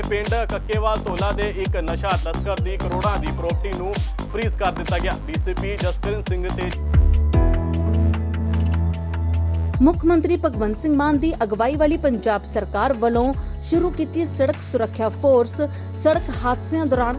ਦੇ ਪਿੰਡ ਕੱਕੇਵਾਲ ਧੋਲਾ ਦੇ ਇੱਕ ਨਸ਼ਾ ਤਸਕਰ ਦੀ ਕਰੋੜਾਂ ਦੀ ਪ੍ਰਾਪਰਟੀ ਨੂੰ ਫ੍ਰੀਜ਼ ਕਰ ਦਿੱਤਾ ਗਿਆ। ਡੀਸੀਪੀ ਜਸਕਰਨ ਸਿੰਘ ਤੇ ਮੁੱਖ ਮੰਤਰੀ ਭਗਵੰਤ ਸਿੰਘ ਮਾਨ ਦੀ ਅਗਵਾਈ ਵਾਲੀ ਪੰਜਾਬ ਸਰਕਾਰ ਵੱਲੋਂ ਸ਼ੁਰੂ ਕੀਤੀ ਸੜਕ ਸੁਰੱਖਿਆ ਫੋਰਸ। ਸੜਕ ਹਾਦਸਿਆਂ ਦੌਰਾਨ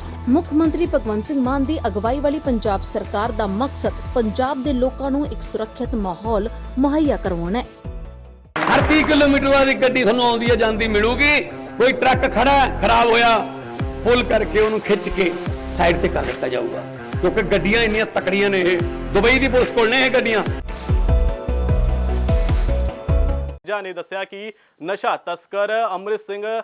ਮੁੱਖ ਮੰਤਰੀ ਭਗਵੰਤ ਸਿੰਘ ਮਾਨ ਦੀ ਅਗਵਾਈ ਵਾਲੀ ਪੰਜਾਬ ਸਰਕਾਰ ਦਾ ਮਕਸਦ ਪੰਜਾਬ ਦੇ ਲੋਕਾਂ ਨੂੰ ਇੱਕ ਸੁਰੱਖਿਅਤ ਮਾਹੌਲ ਮੁਹੱਈਆ ਕਰਵਾਉਣਾ ਹੈ। ਹਰ 30 ਕਿਲੋਮੀਟਰ ਬਾਅਦ ਇੱਕ ਗੱਡੀ ਤੁਹਾਨੂੰ ਆਉਂਦੀ ਹੈ ਜਾਂਦੀ ਮਿਲੂਗੀ। ਕੋਈ ਟਰੱਕ ਖੜਾ ਹੈ, ਖਰਾਬ ਹੋਇਆ ਪੁੱਲ ਕਰਕੇ ਉਹਨੂੰ ਖਿੱਚ ਕੇ ਸਾਈਡ ਤੇ ਕਰ ਦਿੱਤਾ ਜਾਊਗਾ। ਕਿਉਂਕਿ ਗੱਡੀਆਂ ਇੰਨੀਆਂ ਤਕੜੀਆਂ ਨੇ ਇਹ। ਦੁਬਈ ਦੀ ਪੁਲਿਸ ਕੋਲ ਨੇ ਇਹ ਗੱਡੀਆਂ। ਜਾ ਨੇ ਦੱਸਿਆ ਕਿ ਨਸ਼ਾ ਤਸਕਰ ਅੰਮ੍ਰਿਤ ਸਿੰਘ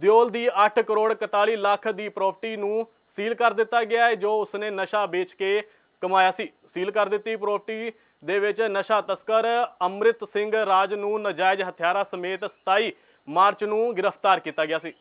ਦਿਓਲ ਦੀ 8 ਕਰੋੜ 41 ਲੱਖ ਦੀ ਪ੍ਰਾਪਰਟੀ ਨੂੰ ਸੀਲ ਕਰ ਦਿੱਤਾ ਗਿਆ ਹੈ, ਜੋ ਉਸਨੇ ਨਸ਼ਾ ਵੇਚ ਕੇ ਕਮਾਇਆ ਸੀ। ਸੀਲ ਕਰ ਦਿੱਤੀ ਪ੍ਰਾਪਰਟੀ ਦੇ ਵਿੱਚ ਨਸ਼ਾ ਤਸਕਰ ਅੰਮ੍ਰਿਤ ਸਿੰਘ ਰਾਜ ਨੂੰ ਨਜਾਇਜ਼ ਹਥਿਆਰਾਂ ਸਮੇਤ 27 ਮਾਰਚ ਨੂੰ ਗ੍ਰਿਫਤਾਰ ਕੀਤਾ ਗਿਆ ਸੀ।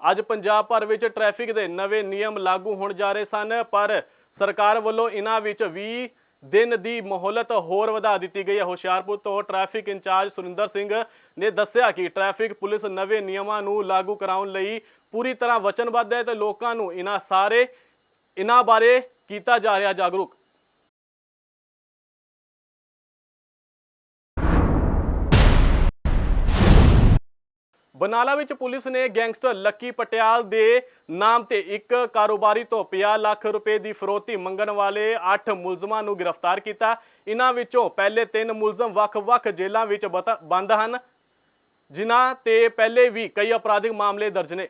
ਅੱਜ ਪੰਜਾਬ ਭਰ ਵਿੱਚ ਟ੍ਰੈਫਿਕ ਦੇ ਨਵੇਂ ਨਿਯਮ ਲਾਗੂ ਹੋਣ ਜਾ ਰਹੇ ਸਨ, ਪਰ ਸਰਕਾਰ ਵੱਲੋਂ ਇਹਨਾਂ ਵਿੱਚ 20 ਦਿਨ ਦੀ ਮੋਹਲਤ ਹੋਰ ਵਧਾ ਦਿੱਤੀ ਗਈ ਹੈ। ਹੁਸ਼ਿਆਰਪੁਰ ਤੋਂ ਟ੍ਰੈਫਿਕ ਇੰਚਾਰਜ ਸੁਰਿੰਦਰ ਸਿੰਘ ਨੇ ਦੱਸਿਆ ਕਿ ਟ੍ਰੈਫਿਕ ਪੁਲਿਸ ਨਵੇਂ ਨਿਯਮਾਂ ਨੂੰ ਲਾਗੂ ਕਰਾਉਣ ਲਈ ਪੂਰੀ ਤਰ੍ਹਾਂ ਵਚਨਬੱਧ ਹੈ ਤੇ ਲੋਕਾਂ ਨੂੰ ਇਹਨਾਂ ਸਾਰੇ, ਇਹਨਾਂ ਬਾਰੇ ਕੀਤਾ ਜਾ ਰਿਹਾ ਜਾਗਰੂਕ। ਬਨਾਲਾ ਵਿੱਚ ਪੁਲਿਸ ਨੇ ਗੈਂਗਸਟਰ ਲੱਕੀ ਪਟਿਆਲ ਦੇ ਨਾਮ ਤੇ ਇੱਕ ਕਾਰੋਬਾਰੀ ਤੋਂ 50 ਲੱਖ ਰੁਪਏ ਦੀ ਫਰੋਤੀ ਮੰਗਣ ਵਾਲੇ 8 ਮੁਲਜ਼ਮਾਂ ਨੂੰ ਗ੍ਰਿਫਤਾਰ ਕੀਤਾ। ਇਹਨਾਂ ਵਿੱਚੋਂ ਪਹਿਲੇ 3 ਮੁਲਜ਼ਮ ਵੱਖ-ਵੱਖ ਜੇਲ੍ਹਾਂ ਵਿੱਚ ਬਤ- ਬੰਦ ਹਨ। ਜਿਨ੍ਹਾਂ ਤੇ ਪਹਿਲੇ ਵੀ ਕਈ ਅਪਰਾਧਿਕ ਮਾਮਲੇ ਦਰਜ ਨੇ।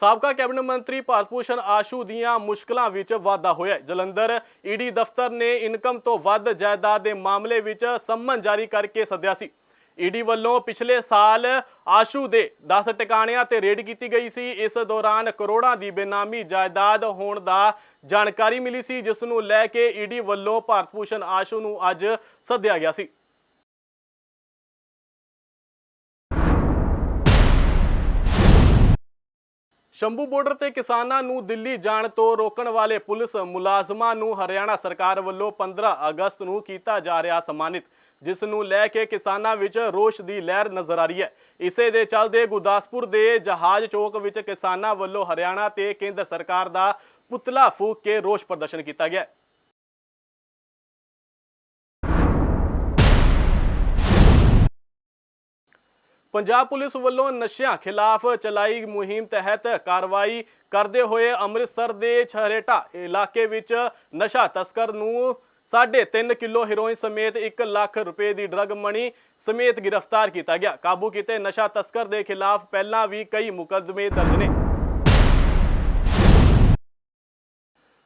ਸਾਬਕਾ ਕੈਬਨਿਟ ਮੰਤਰੀ ਭਾਰਤ ਭੂਸ਼ਣ ਆਸ਼ੂ ਦੀਆਂ ਮੁਸ਼ਕਲਾਂ ਵਿੱਚ ਵਾਧਾ ਹੋਇਆ ਹੈ। ਜਲੰਧਰ ਈਡੀ ਦਫ਼ਤਰ ਨੇ ਇਨਕਮ ਤੋਂ ਵੱਧ ਜਾਇਦਾਦ ਦੇ ਮਾਮਲੇ ਵਿੱਚ ਸੰਮਨ ਜਾਰੀ ਕਰਕੇ ਸੱਦਿਆ ਸੀ। ਈਡੀ ਵੱਲੋਂ ਪਿਛਲੇ ਸਾਲ ਆਸ਼ੂ ਦੇ 10 ਟਿਕਾਣਿਆਂ ਤੇ ਰੇਡ ਕੀਤੀ ਗਈ ਸੀ। ਇਸ ਦੌਰਾਨ ਕਰੋੜਾਂ ਦੀ ਬੇਨਾਮੀ ਜਾਇਦਾਦ ਹੋਣ ਦਾ ਜਾਣਕਾਰੀ ਮਿਲੀ ਸੀ, ਜਿਸ ਨੂੰ ਲੈ ਕੇ ਈਡੀ ਵੱਲੋਂ ਭਾਰਤ ਭੂਸ਼ਣ ਆਸ਼ੂ ਨੂੰ ਅੱਜ ਸੱਦਿਆ ਗਿਆ ਸੀ। ਸ਼ੰਭੂ ਬਾਰਡਰ ਤੇ ਕਿਸਾਨਾਂ ਨੂੰ ਦਿੱਲੀ ਜਾਣ ਤੋਂ ਰੋਕਣ ਵਾਲੇ ਪੁਲਿਸ ਮੁਲਾਜ਼ਮਾਂ ਨੂੰ ਹਰਿਆਣਾ ਸਰਕਾਰ ਵੱਲੋਂ 15 ਅਗਸਤ ਨੂੰ ਕੀਤਾ ਜਾ ਰਿਹਾ ਸਨਮਾਨਿਤ, ਜਿਸ ਨੂੰ ਲੈ ਕੇ ਕਿਸਾਨਾਂ ਵਿੱਚ ਰੋਸ਼ ਦੀ ਲਹਿਰ ਨਜ਼ਰ ਆ ਰਹੀ ਹੈ। ਇਸੇ ਦੇ ਚੱਲਦੇ ਗੁਰਦਾਸਪੁਰ ਦੇ ਜਹਾਜ਼ ਚੌਕ ਵਿੱਚ ਕਿਸਾਨਾਂ ਵੱਲੋਂ ਹਰਿਆਣਾ ਤੇ ਕੇਂਦਰ ਸਰਕਾਰ ਦਾ ਪੁਤਲਾ ਫੂਕ ਕੇ ਰੋਸ਼ ਪ੍ਰਦਰਸ਼ਨ ਕੀਤਾ ਗਿਆ ਪੰਜਾਬ ਪੁਲਿਸ ਵੱਲੋਂ ਨਸ਼ਿਆਂ ਖਿਲਾਫ ਚਲਾਈ ਮੁਹਿੰਮ ਤਹਿਤ ਕਾਰਵਾਈ ਕਰਦੇ ਹੋਏ ਅੰਮ੍ਰਿਤਸਰ ਦੇ ਛਰੇਟਾ ਇਲਾਕੇ ਵਿੱਚ ਨਸ਼ਾ ਤਸਕਰ ਨੂੰ 3.5 ਕਿਲੋ ਹੈਰੋਇਨ ਸਮੇਤ 1 ਲੱਖ ਰੁਪਏ ਦੀ ਡਰਗ ਮਣੀ ਸਮੇਤ ਗ੍ਰਿਫਤਾਰ ਕੀਤਾ ਗਿਆ। ਕਾਬੂ ਕੀਤੇ ਨਸ਼ਾ ਤਸਕਰ ਦੇ ਖਿਲਾਫ ਪਹਿਲਾਂ ਵੀ ਕਈ ਮੁਕੱਦਮੇ ਦਰਜ ਨੇ।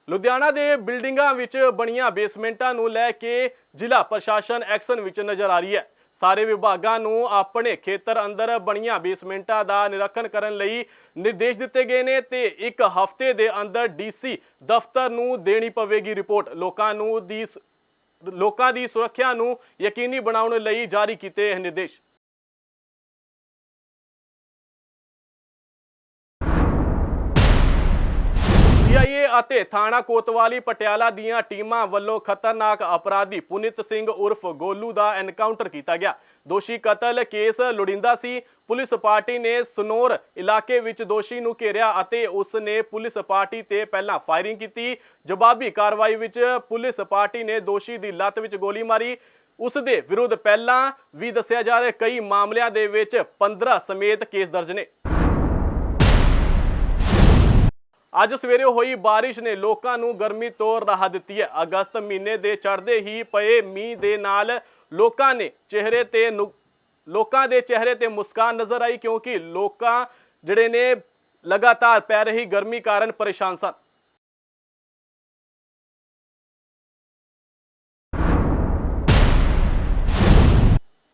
ਲੁਧਿਆਣਾ ਦੇ ਬਿਲਡਿੰਗਾਂ ਵਿੱਚ ਬਣੀਆਂ ਬੇਸਮੈਂਟਾਂ ਨੂੰ ਲੈ ਕੇ ਜ਼ਿਲ੍ਹਾ ਪ੍ਰਸ਼ਾਸਨ ਐਕਸ਼ਨ ਵਿੱਚ ਨਜ਼ਰ ਆ ਰਹੀ ਹੈ। ਸਾਰੇ ਵਿਭਾਗਾਂ ਨੂੰ ਆਪਣੇ ਖੇਤਰ ਅੰਦਰ ਬਣੀਆਂ ਬੇਸਮੈਂਟਾਂ ਦਾ ਨਿਰੀਖਣ ਕਰਨ ਲਈ ਨਿਰਦੇਸ਼ ਦਿੱਤੇ ਗਏ ਨੇ ਤੇ ਇੱਕ ਹਫ਼ਤੇ ਦੇ ਅੰਦਰ ਡੀਸੀ ਦਫ਼ਤਰ ਨੂੰ ਦੇਣੀ ਪਵੇਗੀ ਰਿਪੋਰਟ। ਲੋਕਾਂ ਨੂੰ ਦੀ ਸ- ਲੋਕਾਂ ਦੀ ਸੁਰੱਖਿਆ ਨੂੰ ਯਕੀਨੀ ਬਣਾਉਣ ਲਈ ਜਾਰੀ ਕੀਤੇ ਇਹ ਨਿਰਦੇਸ਼। ਅਤੇ ਥਾਣਾ ਕੋਤਵਾਲੀ ਪਟਿਆਲਾ ਦੀਆਂ ਟੀਮਾਂ ਵੱਲੋਂ ਖਤਰਨਾਕ ਅਪਰਾਧੀ ਪੁਨਿਤ ਸਿੰਘ ਉਰਫ ਗੋਲੂ ਦਾ ਐਨਕਾਊਂਟਰ ਕੀਤਾ ਗਿਆ। ਦੋਸ਼ੀ ਕਤਲ ਕੇਸ ਲੋੜਿੰਦਾ ਸੀ। ਪੁਲਿਸ ਪਾਰਟੀ ਨੇ ਸਨੋਰ ਇਲਾਕੇ ਵਿੱਚ ਦੋਸ਼ੀ ਨੂੰ ਘੇਰਿਆ ਅਤੇ ਉਸ ਨੇ ਪੁਲਿਸ ਪਾਰਟੀ ਤੇ ਪਹਿਲਾਂ ਫਾਇਰਿੰਗ ਕੀਤੀ। ਜਵਾਬੀ ਕਾਰਵਾਈ ਵਿੱਚ ਪੁਲਿਸ ਪਾਰਟੀ ਨੇ ਦੋਸ਼ੀ ਦੀ ਲੱਤ ਵਿੱਚ ਗੋਲੀ ਮਾਰੀ। ਉਸ ਦੇ ਵਿਰੁੱਧ ਪਹਿਲਾਂ ਵੀ ਦੱਸਿਆ ਜਾ ਰਿਹਾ ਕਈ ਮਾਮਲਿਆਂ ਦੇ ਵਿੱਚ 15 ਸਮੇਤ ਕੇਸ ਦਰਜ ਨੇ। ਅੱਜ ਸਵੇਰੇ ਹੋਈ ਬਾਰਿਸ਼ ਨੇ ਲੋਕਾਂ ਨੂੰ ਗਰਮੀ ਤੋਂ ਰਾਹਤ ਦਿੱਤੀ ਹੈ। ਅਗਸਤ ਮਹੀਨੇ ਦੇ ਚੜ੍ਹਦੇ ਹੀ ਪਏ ਮੀਂਹ ਦੇ ਨਾਲ ਲੋਕਾਂ ਨੇ ਚਿਹਰੇ ਤੇ ਨੁ- ਲੋਕਾਂ ਦੇ ਚਿਹਰੇ ਤੇ ਮੁਸਕਾਨ ਨਜ਼ਰ ਆਈ ਕਿਉਂਕਿ ਲੋਕਾਂ ਜਿਹੜੇ ਨੇ ਲਗਾਤਾਰ ਪੈ ਰਹੀ ਗਰਮੀ ਕਾਰਨ ਪਰੇਸ਼ਾਨ ਸਨ।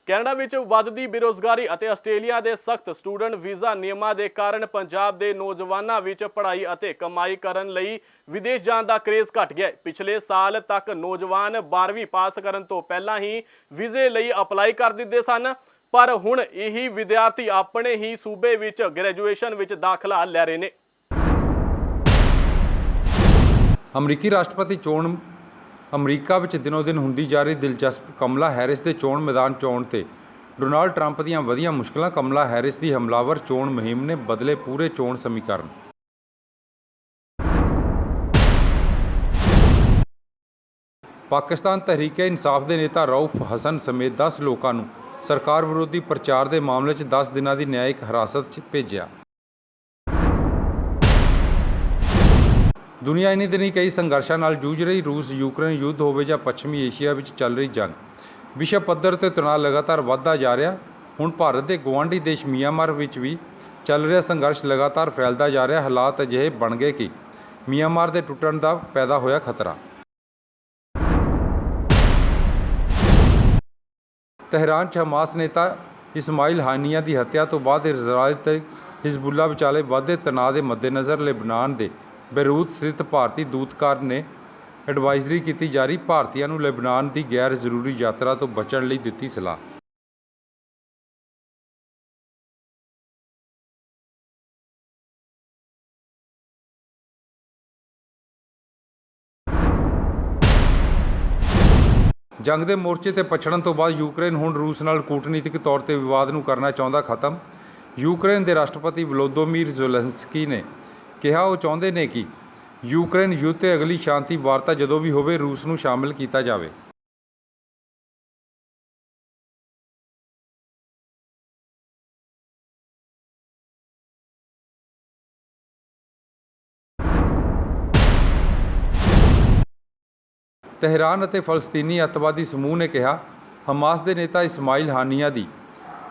ਕੈਨੇਡਾ ਵਿੱਚ ਵੱਧਦੀ ਬੇਰੋਜ਼ਗਾਰੀ ਅਤੇ ਆਸਟ੍ਰੇਲੀਆ ਦੇ ਸਖਤ ਸਟੂਡੈਂਟ ਵੀਜ਼ਾ ਨਿਯਮਾਂ ਦੇ ਕਾਰਨ ਪੰਜਾਬ ਦੇ ਨੌਜਵਾਨਾਂ ਵਿੱਚ ਪੜ੍ਹਾਈ ਅਤੇ ਕਮਾਈ ਕਰਨ ਲਈ ਵਿਦੇਸ਼ ਜਾਣ ਦਾ ਕਰੇਜ਼ ਘਟ ਗਿਆ ਪਿਛਲੇ ਸਾਲ ਤੱਕ ਨੌਜਵਾਨ 12ਵੀਂ ਪਾਸ ਕਰਨ ਤੋਂ ਪਹਿਲਾਂ ਹੀ ਵੀਜ਼ੇ ਲਈ ਅਪਲਾਈ ਕਰ ਦਿੰਦੇ ਸਨ, ਪਰ ਹੁਣ ਇਹੀ ਵਿਦਿਆਰਥੀ ਆਪਣੇ ਹੀ ਸੂਬੇ ਵਿੱਚ ਗ੍ਰੈਜੂਏਸ਼ਨ ਵਿੱਚ ਦਾਖਲਾ ਲੈ ਰਹੇ ਨੇ। ਅਮਰੀਕੀ ਰਾਸ਼ਟਰਪਤੀ ਚੋਣ ਅਮਰੀਕਾ ਵਿੱਚ ਦਿਨੋ-ਦਿਨ ਹੁੰਦੀ ਜਾ ਰਹੀ ਦਿਲਚਸਪ ਕਮਲਾ ਹੈਰਿਸ ਦੇ ਚੋਣ ਮੈਦਾਨ ਚੋਣ ਤੇ। ਡੋਨਾਲਡ ਟਰੰਪ ਦੀਆਂ ਵਧੀਆਂ ਮੁਸ਼ਕਲਾਂ, ਕਮਲਾ ਹੈਰਿਸ ਦੀ ਹਮਲਾਵਰ ਚੋਣ ਮੁਹਿੰਮ ਨੇ ਬਦਲੇ ਪੂਰੇ ਚੋਣ ਸਮੀਕਰਨ। ਪਾਕਿਸਤਾਨ ਤਹਿਰੀਕ-ਏ-ਇਨਸਾਫ ਦੇ ਨੇਤਾ ਰਊਫ ਹਸਨ ਸਮੇਤ 10 ਲੋਕਾਂ ਨੂੰ ਸਰਕਾਰ ਵਿਰੋਧੀ ਪ੍ਰਚਾਰ ਦੇ ਮਾਮਲੇ 'ਚ 10 ਦਿਨਾਂ ਦੀ ਨਿਆਇਕ ਹਿਰਾਸਤ 'ਚ ਭੇਜਿਆ। ਦੁਨੀਆ ਇਨੀ ਦਿਨੀ ਕਈ ਸੰਘਰਸ਼ਾਂ ਨਾਲ ਜੂਝ ਰਹੀ, ਰੂਸ, ਯੂਕਰੇਨ ਯੁੱਧ ਹੋਵੇ ਜਾਂ ਪੱਛਮੀ ਏਸ਼ੀਆ ਵਿੱਚ ਚੱਲ ਰਹੀ ਜੰਗ। ਵਿਸ਼ਵ ਪੱਧਰ ਤੇ ਤਣਾਅ ਲਗਾਤਾਰ ਵੱਧਦਾ ਜਾ ਰਿਹਾ। ਹੁਣ ਭਾਰਤ ਦੇ ਗੁਆਂਢੀ ਦੇਸ਼ ਮੀਆਂਮਾਰ ਵਿੱਚ ਵੀ ਚੱਲ ਰਿਹਾ ਸੰਘਰਸ਼ ਲਗਾਤਾਰ ਫੈਲਦਾ ਜਾ ਰਿਹਾ। ਹਾਲਾਤ ਅਜਿਹੇ ਬਣ ਗਏ ਕਿ ਮੀਆਂਮਾਰ ਦੇ ਟੁੱਟਣ ਦਾ ਪੈਦਾ ਹੋਇਆ ਖਤਰਾ। ਤਹਿਰਾਨ 'ਚ ਹਮਾਸ ਨੇਤਾ ਇਸਮਾਈਲ ਹਾਨੀਆ ਦੀ ਹੱਤਿਆ ਤੋਂ ਬਾਅਦ ਇਜ਼ਰਾਈਲ ਤੇ ਹਿਜ਼ਬੁੱਲਾ ਵਿਚਾਲੇ ਵਧਦੇ ਤਣਾਅ ਦੇ ਮੱਦੇਨਜ਼ਰ ਲੈਬਨਾਨ ਦੇ ਬੇਰੂਤ ਸਥਿਤ ਭਾਰਤੀ ਦੂਤਕਾਰ ਨੇ ਐਡਵਾਈਜ਼ਰੀ ਕੀਤੀ ਜਾਰੀ, ਭਾਰਤੀਆਂ ਨੂੰ ਲੈਬਨਾਨ ਦੀ ਗੈਰ ਜ਼ਰੂਰੀ ਯਾਤਰਾ ਤੋਂ ਬਚਣ ਲਈ ਦਿੱਤੀ ਸਲਾਹ। ਜੰਗ ਦੇ ਮੋਰਚੇ ਤੇ ਪਛੜਨ ਤੋਂ ਬਾਅਦ ਯੂਕਰੇਨ ਹੁਣ ਰੂਸ ਨਾਲ ਕੂਟਨੀਤਿਕ ਤੌਰ ਤੇ ਵਿਵਾਦ ਨੂੰ ਕਰਨਾ ਚਾਹੁੰਦਾ ਖਤਮ। ਯੂਕਰੇਨ ਦੇ ਰਾਸ਼ਟਰਪਤੀ ਵਲੋਦੋਮੀਰ ਜ਼ੋਲੈਂਸਕੀ ਨੇ ਕਿਹਾ ਉਹ ਚਾਹੁੰਦੇ ਨੇ ਕਿ ਯੂਕਰੇਨ ਯੁੱਧ ਤੇ ਅਗਲੀ ਸ਼ਾਂਤੀ ਵਾਰਤਾ ਜਦੋਂ ਵੀ ਹੋਵੇ ਰੂਸ ਨੂੰ ਸ਼ਾਮਿਲ ਕੀਤਾ ਜਾਵੇ। ਤਹਿਰਾਨ ਅਤੇ ਫਲਸਤੀਨੀ ਅੱਤਵਾਦੀ ਸਮੂਹ ਨੇ ਕਿਹਾ, ਹਮਾਸ ਦੇ ਨੇਤਾ ਇਸਮਾਈਲ ਹਾਨੀਆ ਦੀ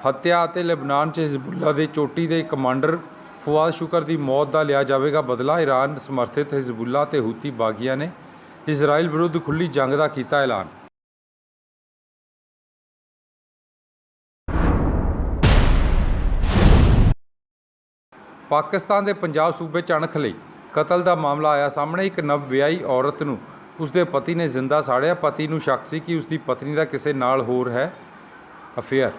ਹੱਤਿਆ ਅਤੇ ਲੈਬਨਾਨ 'ਚ ਹਿਜ਼ਬੁੱਲਾ ਦੇ ਚੋਟੀ ਦੇ ਕਮਾਂਡਰ ਫਵਾਦ ਸ਼ੁਕਰ ਦੀ ਮੌਤ ਦਾ ਲਿਆ ਜਾਵੇਗਾ ਬਦਲਾ। ਈਰਾਨ ਸਮਰਥਿਤ ਹਿਜ਼ਬੁੱਲਾ ਤੇ ਹੂਤੀ ਬਾਗੀਆਂ ਨੇ ਇਜ਼ਰਾਈਲ ਵਿਰੁੱਧ ਖੁੱਲੀ ਜੰਗ ਦਾ ਕੀਤਾ ਐਲਾਨ। ਪਾਕਿਸਤਾਨ ਦੇ ਪੰਜਾਬ ਸੂਬੇ 'ਚ ਅਣਖ ਲਈ ਕਤਲ ਦਾ ਮਾਮਲਾ ਆਇਆ ਸਾਹਮਣੇ। ਇੱਕ ਨਵ ਵਿਆਹੀ ਔਰਤ ਨੂੰ ਉਸਦੇ ਪਤੀ ਨੇ ਜ਼ਿੰਦਾ ਸਾੜਿਆ। ਪਤੀ ਨੂੰ ਸ਼ੱਕ ਸੀ ਕਿ ਉਸਦੀ ਪਤਨੀ ਦਾ ਕਿਸੇ ਨਾਲ ਹੋਰ ਹੈ। ਅਫੇਅਰ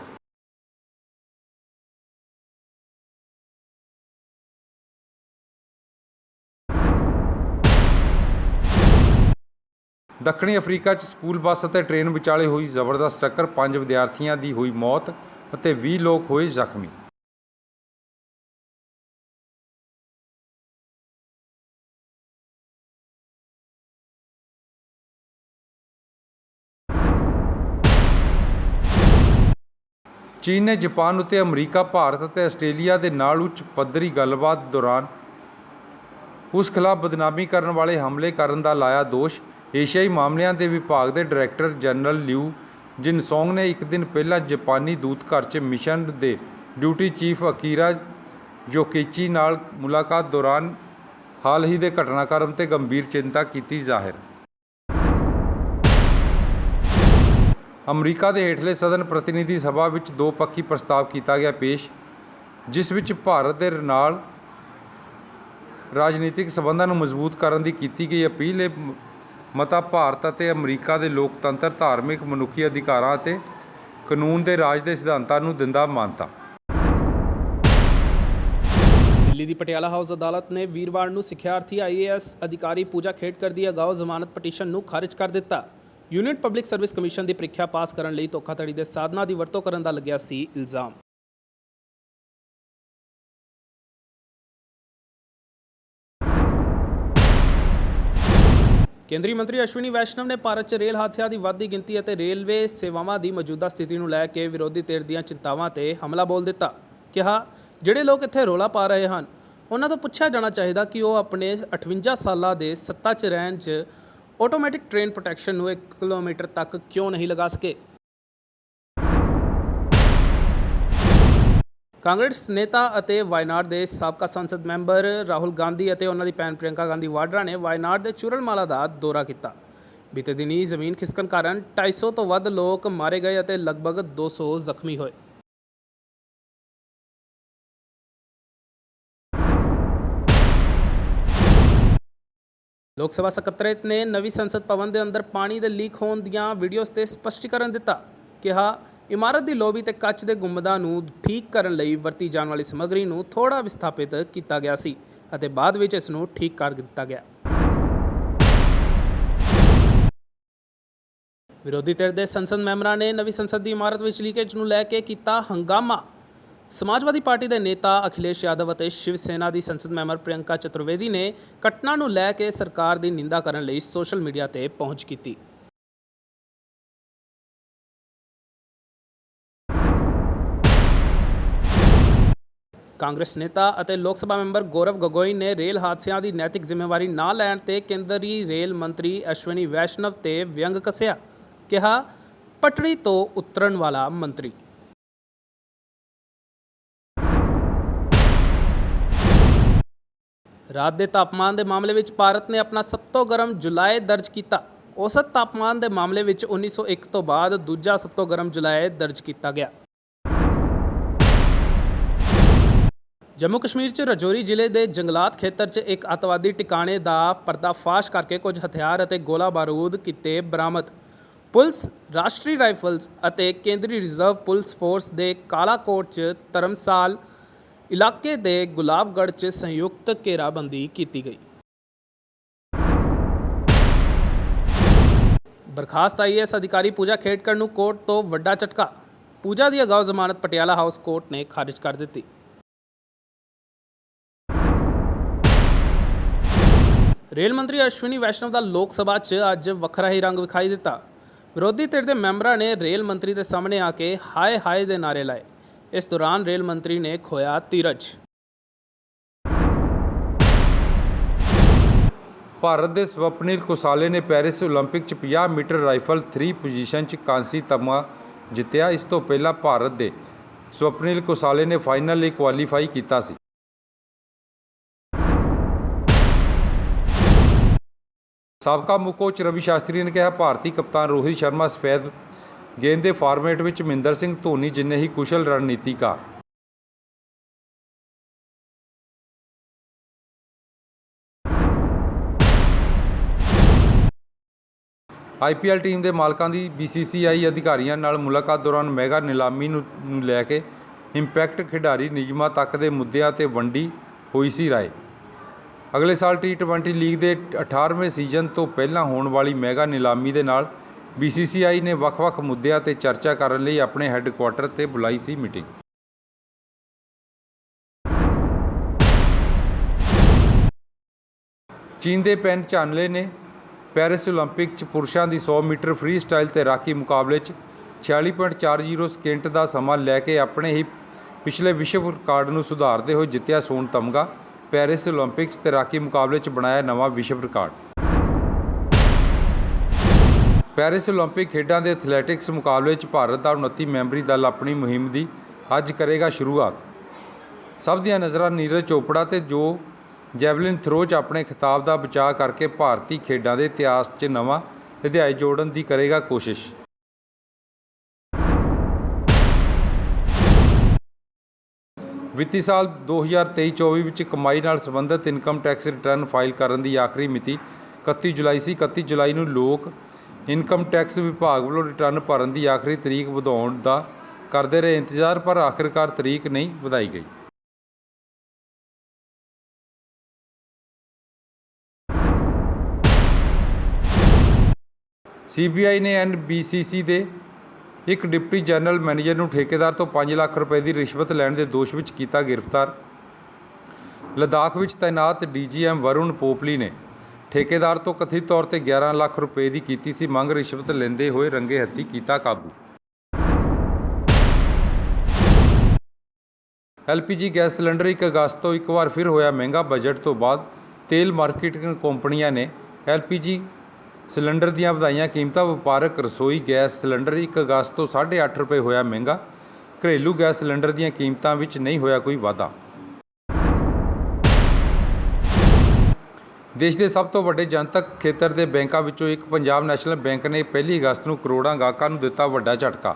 ਦੱਖਣੀ ਅਫਰੀਕਾ 'ਚ ਸਕੂਲ ਬੱਸ ਅਤੇ ਟ੍ਰੇਨ ਵਿਚਾਲੇ ਹੋਈ ਜ਼ਬਰਦਸਤ ਟੱਕਰ ਪੰਜ ਵਿਦਿਆਰਥੀਆਂ ਦੀ ਹੋਈ ਮੌਤ ਅਤੇ 20 ਲੋਕ ਹੋਏ ਜ਼ਖਮੀ। ਚੀਨ ਨੇ ਜਾਪਾਨ ਉੱਤੇ ਅਮਰੀਕਾ, ਭਾਰਤ ਅਤੇ ਆਸਟ੍ਰੇਲੀਆ ਦੇ ਨਾਲ ਉੱਚ ਪੱਧਰੀ ਗੱਲਬਾਤ ਦੌਰਾਨ ਉਸ ਖਿਲਾਫ ਬਦਨਾਮੀ ਕਰਨ ਵਾਲੇ ਹਮਲੇ ਕਰਨ ਦਾ ਲਾਇਆ ਦੋਸ਼। ਏਸ਼ੀਆਈ ਮਾਮਲਿਆਂ ਦੇ ਵਿਭਾਗ ਦੇ ਡਾਇਰੈਕਟਰ ਜਨਰਲ ਲਿਊ ਜਿਨਸੋਂਗ ਨੇ ਇੱਕ ਦਿਨ ਪਹਿਲਾਂ ਜਾਪਾਨੀ ਦੂਤਘਰ 'ਚ ਮਿਸ਼ਨ ਦੇ ਡਿਊਟੀ ਚੀਫ ਅਕੀਰਾ ਯੋਕੇਚੀ ਨਾਲ ਮੁਲਾਕਾਤ ਦੌਰਾਨ ਹਾਲ ਹੀ ਦੇ ਘਟਨਾਕ੍ਰਮ ਤੇ ਗੰਭੀਰ ਚਿੰਤਾ ਕੀਤੀ ਜ਼ਾਹਿਰ। ਅਮਰੀਕਾ ਦੇ ਹੇਠਲੇ ਸਦਨ ਪ੍ਰਤੀਨਿਧੀ ਸਭਾ ਵਿੱਚ ਦੋ ਪੱਖੀ ਪ੍ਰਸਤਾਵ ਕੀਤਾ ਗਿਆ ਪੇਸ਼, ਜਿਸ ਵਿੱਚ ਭਾਰਤ ਦੇ ਨਾਲ ਰਾਜਨੀਤਿਕ ਸਬੰਧਾਂ ਨੂੰ ਮਜ਼ਬੂਤ ਕਰਨ ਦੀ ਕੀਤੀ ਗਈ ਅਪੀਲ। ਇਹ ਮਤਾ ਭਾਰਤ ਅਤੇ ਅਮਰੀਕਾ ਦੇ ਲੋਕਤੰਤਰ ਧਾਰਮਿਕ ਮਨੁੱਖੀ ਅਧਿਕਾਰਾਂ ਅਤੇ ਕਾਨੂੰਨ ਦੇ ਰਾਜ ਦੇ ਸਿਧਾਂਤਾਂ ਨੂੰ ਦਿੰਦਾ ਮਾਨਤਾ। ਦਿੱਲੀ ਦੀ ਪਟਿਆਲਾ ਹਾਊਸ ਅਦਾਲਤ ਨੇ ਵੀਰਵਾਰ ਨੂੰ ਸਿੱਖਿਆਰਥੀ ਆਈਏਐਸ ਅਧਿਕਾਰੀ ਪੂਜਾ ਖੇਡਕਰ ਦੀ ਅਗਾਊ ਜ਼ਮਾਨਤ ਪਟੀਸ਼ਨ ਨੂੰ ਖਾਰਜ ਕਰ ਦਿੱਤਾ। ਯੂਨਿਟ ਪਬਲਿਕ ਸਰਵਿਸ ਕਮਿਸ਼ਨ ਦੀ ਪ੍ਰੀਖਿਆ ਪਾਸ ਕਰਨ ਲਈ ਧੋਖਾਧੜੀ ਦੇ ਸਾਧਨਾਂ ਦੀ ਵਰਤੋਂ ਕਰਨ ਦਾ ਲੱਗਿਆ ਸੀ ਇਲਜ਼ਾਮ। ਕੇਂਦਰੀ ਮੰਤਰੀ ਅਸ਼ਵਨੀ ਵੈਸ਼ਨਵ ਨੇ ਭਾਰਤ 'ਚ ਰੇਲ ਹਾਦਸਿਆਂ ਦੀ ਵੱਧਦੀ ਗਿਣਤੀ ਅਤੇ ਰੇਲਵੇ ਸੇਵਾਵਾਂ ਦੀ ਮੌਜੂਦਾ ਸਥਿਤੀ ਨੂੰ ਲੈ ਕੇ ਵਿਰੋਧੀ ਧਿਰ ਦੀਆਂ ਚਿੰਤਾਵਾਂ ਤੇ ਹਮਲਾ ਬੋਲ ਦਿੱਤਾ। ਕਿਹਾ, ਜਿਹੜੇ ਲੋਕ ਇੱਥੇ ਰੋਲਾ ਪਾ ਰਹੇ ਹਨ, ਉਹਨਾਂ ਤੋਂ ਪੁੱਛਿਆ ਜਾਣਾ ਚਾਹੀਦਾ ਕਿ ਉਹ ਆਪਣੇ 58 ਸਾਲਾਂ ਦੇ ਸੱਤਾ 'ਚ ਰਹਿਣ 'ਚ ਆਟੋਮੈਟਿਕ ਟ੍ਰੇਨ ਪ੍ਰੋਟੈਕਸ਼ਨ ਨੂੰ 1 ਕਿਲੋਮੀਟਰ ਤੱਕ ਕਿਉਂ ਨਹੀਂ ਲਗਾ ਸਕੇ। ਕਾਂਗਰਸ ਨੇਤਾ ਅਤੇ ਵਾਇਨਾਡ ਦੇ ਸਾਬਕਾ ਸੰਸਦ ਮੈਂਬਰ ਰਾਹੁਲ ਗਾਂਧੀ ਅਤੇ ਉਹਨਾਂ ਦੀ ਭੈਣ ਪ੍ਰਿਯੰਕਾ ਗਾਂਧੀ ਵਾਡਰਾ ਨੇ ਵਾਇਨਾਡ ਦੇ ਚੁਰਲਮਾਲਾ ਦਾ ਦੌਰਾ ਕੀਤਾ। ਬੀਤੇ ਦਿਨੀ ਜ਼ਮੀਨ ਖਿਸਕਣ ਕਾਰਨ 250 ਤੋਂ ਵੱਧ ਲੋਕ ਮਾਰੇ ਗਏ ਅਤੇ ਲਗਭਗ 200 ਜ਼ਖਮੀ ਹੋਏ। ਲੋਕ ਸਭਾ ਸਕੱਤਰੇਤ ਨੇ ਨਵੀਂ ਸੰਸਦ ਭਵਨ ਦੇ ਅੰਦਰ ਪਾਣੀ ਦੇ ਲੀਕ ਹੋਣ ਦੀਆਂ ਵੀਡੀਓਜ਼ ਤੇ ਸਪਸ਼ਟੀਕਰਨ ਦਿੱਤਾ। ਕਿਹਾ ਇਮਾਰਤ ਦੀ ਲੋਬੀ ਤੇ ਕੱਚ ਦੇ ਗੁੰਮਦਾਂ ਨੂੰ ਠੀਕ ਕਰਨ ਲਈ ਵਰਤੀ ਜਾਣ ਵਾਲੀ ਸਮੱਗਰੀ ਨੂੰ ਥੋੜਾ ਵਿਸਥਾਪਿਤ ਕੀਤਾ ਗਿਆ ਸੀ ਅਤੇ ਬਾਅਦ ਵਿੱਚ ਇਸ ਨੂੰ ਠੀਕ ਕਰ ਦਿੱਤਾ ਗਿਆ। ਵਿਰੋਧੀ ਧਿਰ ਦੇ ਸੰਸਦ ਮੈਂਬਰਾਂ ਨੇ ਨਵੀਂ ਸੰਸਦ ਦੀ ਇਮਾਰਤ ਵਿੱਚ ਲੀਕੇਜ ਨੂੰ ਲੈ ਕੇ ਕੀਤਾ ਹੰਗਾਮਾ। ਸਮਾਜਵਾਦੀ ਪਾਰਟੀ ਦੇ ਨੇਤਾ ਅਖਿਲੇਸ਼ ਯਾਦਵ ਅਤੇ ਸ਼ਿਵ ਸੈਨਾ ਦੀ ਸੰਸਦ ਮੈਂਬਰ ਪ੍ਰਿਯੰਕਾ ਚਤੁਰਵੇਦੀ ਨੇ ਘਟਨਾ ਨੂੰ ਲੈ ਕੇ ਸਰਕਾਰ ਦੀ ਨਿੰਦਾ ਕਰਨ ਲਈ ਸੋਸ਼ਲ ਮੀਡੀਆ ਤੇ ਪਹੁੰਚ ਕੀਤੀ। ਕਾਂਗਰਸ ਨੇਤਾ ਅਤੇ ਲੋਕ ਸਭਾ ਮੈਂਬਰ ਗੌਰਵ ਗਗੋਈ ਨੇ ਰੇਲ ਹਾਦਸਿਆਂ ਦੀ ਨੈਤਿਕ ਜ਼ਿੰਮੇਵਾਰੀ ਨਾ ਲੈਣ ਤੇ ਕੇਂਦਰੀ ਰੇਲ ਮੰਤਰੀ ਅਸ਼ਵਨੀ ਵੈਸ਼ਨਵ ਤੇ ਵਿਅੰਗ ਕੱਸਿਆ, ਕਿਹਾ, ਪਟੜੀ ਤੋਂ ਉਤਰਨ ਵਾਲਾ ਮੰਤਰੀ ਰਾਤ ਦੇ ਤਾਪਮਾਨ ਦੇ ਮਾਮਲੇ ਵਿੱਚ ਭਾਰਤ ਨੇ ਆਪਣਾ ਸਭ ਤੋਂ ਗਰਮ ਜੁਲਾਈ ਦਰਜ ਕੀਤਾ। ਔਸਤ ਤਾਪਮਾਨ ਦੇ ਮਾਮਲੇ ਵਿੱਚ 1901 ਤੋਂ ਬਾਅਦ ਦੂਜਾ ਸਭ ਤੋਂ ਗਰਮ ਜੁਲਾਈ ਦਰਜ ਕੀਤਾ ਗਿਆ। ਜੰਮੂ ਕਸ਼ਮੀਰ 'ਚ ਰਜੌਰੀ ਜ਼ਿਲ੍ਹੇ ਦੇ ਜੰਗਲਾਤ ਖੇਤਰ 'ਚ ਇੱਕ ਅਤਵਾਦੀ ਟਿਕਾਣੇ ਦਾ ਪਰਦਾਫਾਸ਼ ਕਰਕੇ ਕੁਝ ਹਥਿਆਰ ਅਤੇ ਗੋਲਾ ਬਾਰੂਦ ਕੀਤੇ ਬਰਾਮਦ। ਪੁਲਿਸ, ਰਾਸ਼ਟਰੀ ਰਾਈਫਲਸ ਅਤੇ ਕੇਂਦਰੀ ਰਿਜ਼ਰਵ ਪੁਲਿਸ ਫੋਰਸ ਦੇ ਕਾਲਾਕੋਟ 'ਚ ਧਰਮਸਾਲ ਇਲਾਕੇ ਦੇ ਗੁਲਾਬਗੜ੍ਹ 'ਚ ਸੰਯੁਕਤ ਘੇਰਾਬੰਦੀ ਕੀਤੀ ਗਈ। ਬਰਖਾਸਤ ਆਈਏਐਸ ਅਧਿਕਾਰੀ ਪੂਜਾ ਖੇਡਕਰ ਨੂੰ ਕੋਰਟ ਤੋਂ ਵੱਡਾ ਝਟਕਾ। ਪੂਜਾ ਦੀ ਅਗਾਊ ਜ਼ਮਾਨਤ ਪਟਿਆਲਾ ਹਾਊਸ ਕੋਰਟ ਨੇ ਖਾਰਜ ਕਰ ਦਿੱਤੀ। ਰੇਲ ਮੰਤਰੀ ਅਸ਼ਵਨੀ ਵੈਸ਼ਨਵ ਦਾ ਲੋਕ ਸਭਾ 'ਚ ਅੱਜ ਵੱਖਰਾ ਹੀ ਰੰਗ ਵਿਖਾਈ ਦਿੱਤਾ ਵਿਰੋਧੀ ਧਿਰ ਦੇ ਮੈਂਬਰਾਂ ਨੇ ਰੇਲ ਮੰਤਰੀ ਦੇ ਸਾਹਮਣੇ ਆ ਕੇ ਹਾਏ ਹਾਏ ਦੇ ਨਾਰੇ ਲਾਏ ਇਸ ਦੌਰਾਨ ਰੇਲ ਮੰਤਰੀ ਨੇ ਖੋਇਆ ਧੀਰਜ ਭਾਰਤ ਦੇ ਸਵਪਨਿਲ ਕੁਸਾਲੇ ਨੇ ਪੈਰਿਸ 올림픽 'ਚ 50 ਮੀਟਰ ਰਾਈਫਲ 3 ਪੋਜੀਸ਼ਨ 'ਚ ਕਾਂਸੀ ਤਮਗਾ ਜਿੱਤਿਆ ਇਸ ਤੋਂ ਪਹਿਲਾਂ ਭਾਰਤ ਦੇ ਸਵਪਨਿਲ ਕੁਸਾਲੇ ਨੇ ਫਾਈਨਲ ਲਈ ਕੁਆਲੀਫਾਈ ਕੀਤਾ ਸੀ ਸਾਬਕਾ ਮੁੱਖ ਕੋਚ ਰਵੀ ਸ਼ਾਸਤਰੀ ਨੇ ਕਿਹਾ, ਭਾਰਤੀ ਕਪਤਾਨ ਰੋਹਿਤ ਸ਼ਰਮਾ ਸਫੈਦ ਗੇਂਦ ਦੇ ਫਾਰਮੈਟ ਵਿੱਚ ਮਹਿੰਦਰ ਸਿੰਘ ਧੋਨੀ ਜਿੰਨੇ ਹੀ ਕੁਸ਼ਲ ਰਣਨੀਤੀਕਾਰ ਆਈਪੀਐਲ ਟੀਮ ਦੇ ਮਾਲਕਾਂ ਦੀ ਬੀਸੀਸੀਆਈ ਅਧਿਕਾਰੀਆਂ ਨਾਲ ਮੁਲਾਕਾਤ ਦੌਰਾਨ ਮੈਗਾ ਨਿਲਾਮੀ ਨੂੰ ਨੂੰ ਲੈ ਕੇ ਇੰਪੈਕਟ ਖਿਡਾਰੀ ਨਿਯਮਾਂ ਤੱਕ ਦੇ ਮੁੱਦਿਆਂ ਤੇ ਵੰਡੀ ਹੋਈ ਸੀ ਰਾਏ। ਅਗਲੇ ਸਾਲ ਟੀ20 ਲੀਗ ਦੇ 18ਵੇਂ ਸੀਜ਼ਨ ਤੋਂ ਪਹਿਲਾਂ ਹੋਣ ਵਾਲੀ ਮੈਗਾ ਨਿਲਾਮੀ ਦੇ ਨਾਲ ਬੀਸੀਸੀਆਈ ਨੇ ਵੱਖ-ਵੱਖ ਮੁੱਦਿਆਂ ਤੇ ਚਰਚਾ ਕਰਨ ਲਈ ਆਪਣੇ ਹੈੱਡਕੁਆਰਟਰ ਤੇ ਬੁਲਾਈ ਸੀ ਮੀਟਿੰਗ ਚੀਨ ਦੇ ਪੈਨ ਚਾਨਲੇ ਨੇ ਪੈਰਿਸ 올림픽 'ਚ ਪੁਰਸ਼ਾਂ ਦੀ 100 ਮੀਟਰ ਫ੍ਰੀ ਸਟਾਈਲ ਤੈਰਾਕੀ ਮੁਕਾਬਲੇ 'ਚ 46.40 ਸਕਿੰਟ ਦਾ ਸਮਾਂ ਲੈ ਕੇ ਆਪਣੇ ਹੀ ਪਿਛਲੇ ਵਿਸ਼ਵ ਰਿਕਾਰਡ ਨੂੰ ਸੁਧਾਰਦੇ ਹੋਏ ਜਿੱਤਿਆ ਸੋਨ ਤਮਗਾ ਪੈਰਿਸ 올림픽 'ਚ ਤੈਰਾਕੀ ਮੁਕਾਬਲੇ 'ਚ ਬਣਾਇਆ ਨਵਾਂ ਵਿਸ਼ਵ ਰਿਕਾਰਡ ਪੈਰਿਸ 올림픽 ਖੇਡਾਂ ਦੇ ਐਥਲੈਟਿਕਸ ਮੁਕਾਬਲੇ 'ਚ ਭਾਰਤ ਦਾ 29 ਮੈਂਬਰੀ ਦਲ ਆਪਣੀ ਮੁਹਿੰਮ ਦੀ ਅੱਜ ਕਰੇਗਾ ਸ਼ੁਰੂਆਤ ਸਭ ਦੀਆਂ ਨਜ਼ਰਾਂ ਨੀਰਜ ਚੋਪੜਾ ਤੇ ਜੋ ਜੈਵਲਿਨ ਥਰੋ 'ਚ ਆਪਣੇ ਖਿਤਾਬ ਦਾ ਬਚਾਅ ਕਰਕੇ ਭਾਰਤੀ ਖੇਡਾਂ ਦੇ ਇਤਿਹਾਸ 'ਚ ਨਵਾਂ ਅਧਿਆਇ ਜੋੜਨ ਦੀ ਕਰੇਗਾ ਕੋਸ਼ਿਸ਼ ਵਿੱਤੀ ਸਾਲ 2023-24 ਵਿੱਚ ਕਮਾਈ ਨਾਲ ਸੰਬੰਧਿਤ ਇਨਕਮ ਟੈਕਸ ਰਿਟਰਨ ਫਾਈਲ ਕਰਨ ਦੀ ਆਖਰੀ ਮਿਤੀ 31 ਜੁਲਾਈ ਸੀ। 31 ਜੁਲਾਈ ਨੂੰ ਲੋਕ ਇਨਕਮ ਟੈਕਸ ਵਿਭਾਗ ਵੱਲੋਂ ਰਿਟਰਨ ਭਰਨ ਦੀ ਆਖਰੀ ਤਰੀਕ ਵਧਾਉਣ ਦਾ ਕਰਦੇ ਰਹੇ ਇੰਤਜ਼ਾਰ, ਪਰ ਆਖਿਰਕਾਰ ਤਰੀਕ ਨਹੀਂ ਵਧਾਈ ਗਈ। ਸੀਬੀਆਈ ਨੇ ਐਨਬੀਸੀਸੀ ਦੇ ਇੱਕ ਡਿਪਟੀ ਜਨਰਲ ਮੈਨੇਜਰ ਨੂੰ ਠੇਕੇਦਾਰ ਤੋਂ 5 ਲੱਖ ਰੁਪਏ ਦੀ ਰਿਸ਼ਵਤ ਲੈਣ ਦੇ ਦੋਸ਼ ਵਿੱਚ ਕੀਤਾ ਗ੍ਰਿਫਤਾਰ। ਲਦਾਖ ਵਿੱਚ ਤਾਇਨਾਤ ਡੀਜੀਐਮ ਵਰੁਣ ਪੋਪਲੀ ਨੇ ਠੇਕੇਦਾਰ ਤੋਂ ਕਥਿਤ ਤੌਰ ਤੇ 11 ਲੱਖ ਰੁਪਏ ਦੀ ਕੀਤੀ ਸੀ ਮੰਗ, ਰਿਸ਼ਵਤ ਲੈਂਦੇ ਹੋਏ ਰੰਗੇ ਹੱਥੀ ਕੀਤਾ ਕਾਬੂ। ਐਲਪੀਜੀ ਗੈਸ ਸਿਲੰਡਰ 1 ਅਗਸਤ ਤੋਂ ਇੱਕ ਵਾਰ ਫਿਰ ਹੋਇਆ ਮਹਿੰਗਾ ਬਜਟ ਤੋਂ ਬਾਅਦ ਤੇਲ ਮਾਰਕੀਟਿੰਗ ਕੰਪਨੀਆਂ ਨੇ ਐਲਪੀਜੀ ਸਿਲੰਡਰ ਦੀਆਂ ਵਧਾਈਆਂ ਕੀਮਤਾਂ ਵਪਾਰਕ ਰਸੋਈ ਗੈਸ ਸਿਲੰਡਰ 1 ਅਗਸਤ ਤੋਂ 8.5 ਰੁਪਏ ਹੋਇਆ ਮਹਿੰਗਾ, ਘਰੇਲੂ ਗੈਸ ਸਿਲੰਡਰ ਦੀਆਂ ਕੀਮਤਾਂ ਵਿੱਚ ਨਹੀਂ ਹੋਇਆ ਕੋਈ ਵਾਧਾ। ਦੇਸ਼ ਦੇ ਸਭ ਤੋਂ ਵੱਡੇ ਜਨਤਕ ਖੇਤਰ ਦੇ ਬੈਂਕਾਂ ਵਿੱਚੋਂ ਇੱਕ ਪੰਜਾਬ ਨੈਸ਼ਨਲ ਬੈਂਕ ਨੇ ਪਹਿਲੀ ਅਗਸਤ ਨੂੰ ਕਰੋੜਾਂ ਗਾਹਕਾਂ ਨੂੰ ਦਿੱਤਾ ਵੱਡਾ ਝਟਕਾ।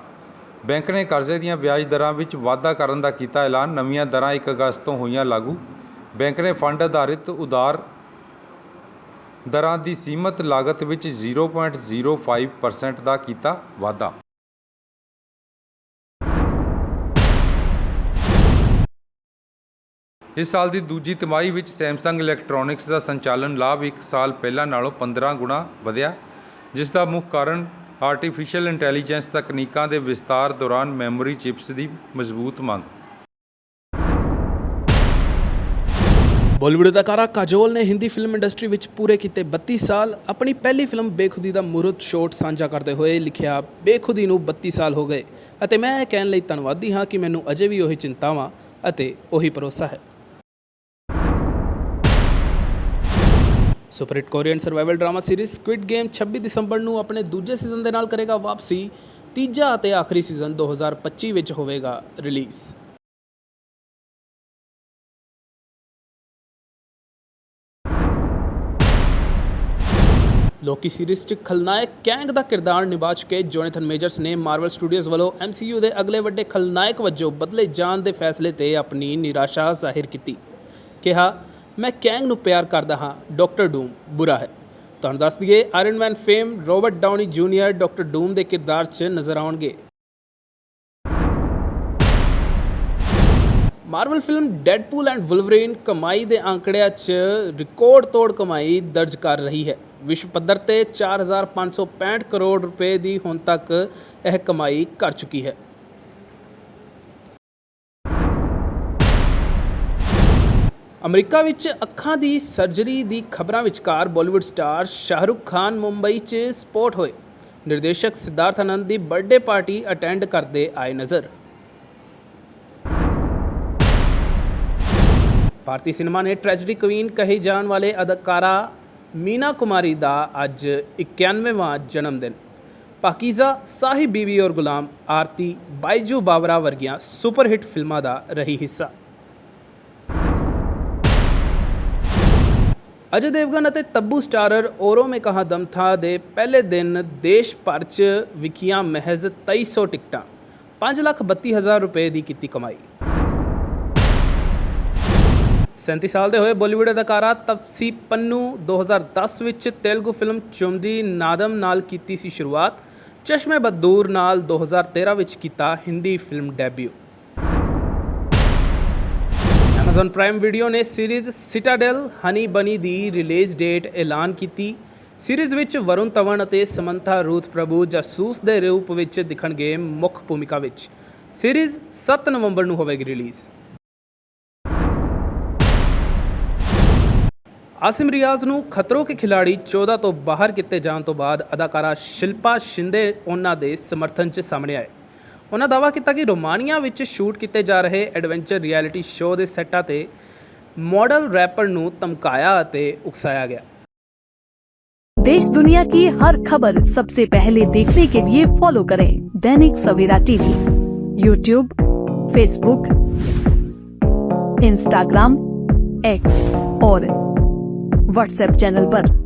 ਬੈਂਕ ਨੇ ਕਰਜ਼ੇ ਦੀਆਂ ਵਿਆਜ ਦਰਾਂ ਵਿੱਚ ਵਾਧਾ ਕਰਨ ਦਾ ਕੀਤਾ ਐਲਾਨ, ਨਵੀਆਂ ਦਰਾਂ 1 ਅਗਸਤ ਤੋਂ ਹੋਈਆਂ ਲਾਗੂ। ਬੈਂਕ ਨੇ ਫੰਡ ਆਧਾਰਿਤ ਉਧਾਰ ਦਰਾਂ ਦੀ ਸੀਮਤ ਲਾਗਤ ਵਿੱਚ 0.05% ਦਾ ਕੀਤਾ ਵਾਧਾ। ਇਸ ਸਾਲ ਦੀ ਦੂਜੀ ਤਿਮਾਹੀ ਵਿੱਚ ਸੈਮਸੰਗ ਇਲੈਕਟ੍ਰੋਨਿਕਸ ਦਾ ਸੰਚਾਲਨ ਲਾਭ 1 ਸਾਲ ਪਹਿਲਾਂ ਨਾਲੋਂ 15 ਗੁਣਾ ਵਧਿਆ, ਜਿਸ ਦਾ ਮੁੱਖ ਕਾਰਨ ਆਰਟੀਫੀਸ਼ੀਅਲ ਇੰਟੈਲੀਜੈਂਸ ਤਕਨੀਕਾਂ ਦੇ ਵਿਸਤਾਰ ਦੌਰਾਨ ਮੈਮੋਰੀ ਚਿਪਸ ਦੀ ਮਜ਼ਬੂਤ ਮੰਗ। ਬਾਲੀਵੁੱਡ ਅਦਾਕਾਰਾ ਕਾਜੋਲ ਨੇ ਹਿੰਦੀ ਫਿਲਮ ਇੰਡਸਟਰੀ ਵਿੱਚ ਪੂਰੇ ਕੀਤੇ 32 ਸਾਲ ਆਪਣੀ ਪਹਿਲੀ ਫਿਲਮ ਬੇਖੁਦੀ ਦਾ ਮੂਰਤ ਸ਼ੋਟ ਸਾਂਝਾ ਕਰਦੇ ਹੋਏ ਲਿਖਿਆ, ਬੇਖੁਦੀ ਨੂੰ 32 ਸਾਲ ਹੋ ਗਏ ਅਤੇ ਮੈਂ ਇਹ ਕਹਿਣ ਲਈ ਧੰਨਵਾਦੀ ਹਾਂ ਕਿ ਮੈਨੂੰ ਅਜੇ ਵੀ ਉਹੀ ਚਿੰਤਾਵਾਂ ਅਤੇ ਉਹੀ ਭਰੋਸਾ ਹੈ। Super hit Korean survival drama series squid game 26 ਦਸੰਬਰ ਨੂੰ ਆਪਣੇ ਦੂਜੇ ਸੀਜ਼ਨ ਦੇ ਨਾਲ ਕਰੇਗਾ ਵਾਪਸੀ, ਤੀਜਾ ਅਤੇ ਆਖਰੀ ਸੀਜ਼ਨ 2025 ਵਿੱਚ ਹੋਵੇਗਾ ਰਿਲੀਜ਼ ਲੋਕੀ ਸੀਰੀਜ਼ 'ਚ ਖਲਨਾਇਕ ਕੈਂਗ ਦਾ ਕਿਰਦਾਰ ਨਿਭਾ ਚੁੱਕੇ। ਜੋਨੇਥਨ ਮੇਜਰਸ ਨੇ ਮਾਰਵਲ ਸਟੂਡੀਓਜ਼ ਵੱਲੋਂ MCU ਦੇ ਅਗਲੇ ਵੱਡੇ ਖਲਨਾਇਕ ਵਜੋਂ ਬਦਲੇ ਜਾਣ ਦੇ ਫੈਸਲੇ ਤੇ ਆਪਣੀ ਨਿਰਾਸ਼ਾ ਜ਼ਾਹਿਰ ਕੀਤੀ। ਕਿਹਾ, ਮੈਂ ਕੈਂਗ ਨੂੰ ਪਿਆਰ ਕਰਦਾ ਹਾਂ। ਡਾਕਟਰ ਡੂਮ ਬੁਰਾ ਹੈ। ਤੁਹਾਨੂੰ ਦੱਸ ਦਈਏ Iron Man fame Robert Downey Junior Doctor Doom ਦੇ ਕਿਰਦਾਰ 'ਚ ਨਜ਼ਰ ਆਉਣਗੇ। Marvel film Deadpool and Wolverine ਕਮਾਈ ਦੇ ਅੰਕੜਿਆਂ 'ਚ ਰਿਕਾਰਡ ਤੋੜ ਕਮਾਈ ਦਰਜ ਕਰ ਰਹੀ ਹੈ। ਵਿਸ਼ਵ ਪੱਧਰ ਤੇ 4565 ਕਰੋੜ ਰੁਪਏ ਦੀ ਹੁਣ ਤੱਕ ਇਹ ਕਮਾਈ ਕਰ ਚੁੱਕੀ ਹੈ। ਅਮਰੀਕਾ ਵਿੱਚ ਅੱਖਾਂ ਦੀ ਸਰਜਰੀ ਦੀ ਖਬਰਾਂ ਵਿਚਕਾਰ ਬਾਲੀਵੁੱਡ ਸਟਾਰ ਸ਼ਾਹਰੁਖ ਖਾਨ ਮੁੰਬਈ 'ਚ ਸਪੋਟ ਹੋਏ। ਨਿਰਦੇਸ਼ਕ ਸਿਧਾਰਥ ਆਨੰਦ ਦੀ ਬਰਥਡੇ ਪਾਰਟੀ ਅਟੈਂਡ ਕਰਦੇ ਆਏ ਨਜ਼ਰ। ਭਾਰਤੀ ਸਿਨੇਮਾ ਨੇ ਟ੍ਰੈਜਡੀ ਕੁਈਨ ਕਹੀ ਜਾਣ ਵਾਲੇ ਅਦਾਕਾਰਾ ਮੀਨਾ ਕੁਮਾਰੀ ਦਾ ਅੱਜ 91ਵਾਂ ਜਨਮ ਦਿਨ ਪਾਕੀਜ਼ਾ ਸਾਹਿਬ ਬੀਵੀ ਔਰ ਗੁਲਾਮ ਆਰਤੀ ਬਾਈਜੂ ਬਾਵਰਾ ਵਰਗੀਆਂ ਸੁਪਰ ਹਿੱਟ ਫਿਲਮਾਂ ਦਾ ਰਹੀ ਹਿੱਸਾ। ਅਜੇ ਦੇਵਗਨ ਅਤੇ ਤੱਬੂ ਸਟਾਰਰ ਔਰੋ ਮੇ ਕਹਾ ਦਮ ਥਾ ਦੇ ਪਹਿਲੇ ਦਿਨ ਦੇਸ਼ ਭਰ 'ਚ ਵਿਕੀਆਂ ਮਹਿਜ਼ 2300 ਟਿਕਟਾਂ 532000 ਰੁਪਏ ਦੀ ਕੀਤੀ ਕਮਾਈ। 37 ਸਾਲ ਦੇ ਹੋਏ ਬਾਲੀਵੁੱਡ ਅਦਾਕਾਰਾ ਤਪਸੀ ਪੰਨੂ 2010 ਵਿੱਚ ਤੇਲਗੂ ਫਿਲਮ ਚੁੰਮਦੀ ਨਾਦਮ ਨਾਲ ਕੀਤੀ ਸੀ ਸ਼ੁਰੂਆਤ, ਚਸ਼ਮੇ ਬਦੂਰ ਨਾਲ 2013 ਵਿੱਚ ਕੀਤਾ Hindi film debut. Amazon Prime Video ਨੇ ਸੀਰੀਜ਼ ਸਿਟਾਡਲ ਹਨੀ ਬਨੀ ਦੀ ਰਿਲੀਜ਼ ਡੇਟ ਐਲਾਨ ਕੀਤੀ। ਸੀਰੀਜ਼ ਵਿੱਚ ਵਰੁਣ ਧਵਨ ਅਤੇ ਸਮੰਥਾ ਰੂਥ ਪ੍ਰਭੂ ਜਾਸੂਸ ਦੇ ਰੂਪ ਵਿੱਚ ਦਿਖਣਗੇ ਮੁੱਖ ਭੂਮਿਕਾ ਵਿੱਚ। ਸੀਰੀਜ਼ 7 ਨਵੰਬਰ ਨੂੰ ਹੋਵੇਗੀ ਰਿਲੀਜ਼। ਆਸਿਮ ਰਿਆਜ਼ ਨੂੰ ਖਤਰੋਂ ਕੇ ਖਿਲਾੜੀ 14 ਤੋਂ ਬਾਹਰ ਕੀਤੇ ਜਾਣ ਤੋਂ ਬਾਅਦ ਅਦਾਕਾਰਾ ਸ਼ਿਲਪਾ ਸ਼ਿੰਦੇ ਉਹਨਾਂ ਦੇ ਸਮਰਥਨ 'ਚ ਸਾਹਮਣੇ ਆਏ ਉਹਨਾਂ ਦਾਅਵਾ ਕੀਤਾ ਕਿ ਰੋਮਾਨੀਆ ਵਿੱਚ ਸ਼ੂਟ ਕੀਤੇ ਜਾ ਰਹੇ ਐਡਵੈਂਚਰ ਰਿਐਲਿਟੀ ਸ਼ੋਅ ਦੇ ਸੈੱਟਾਂ ਤੇ ਮਾਡਲ ਰੈਪਰ ਨੂੰ ਧਮਕਾਇਆ ਅਤੇ ਉਕਸਾਇਆ ਗਿਆ देश दुनिया की हर खबर सबसे पहले देखने के लिए फॉलो करें Dainik Savera TV YouTube Facebook Instagram X और व्हाट्सएप चैनल पर।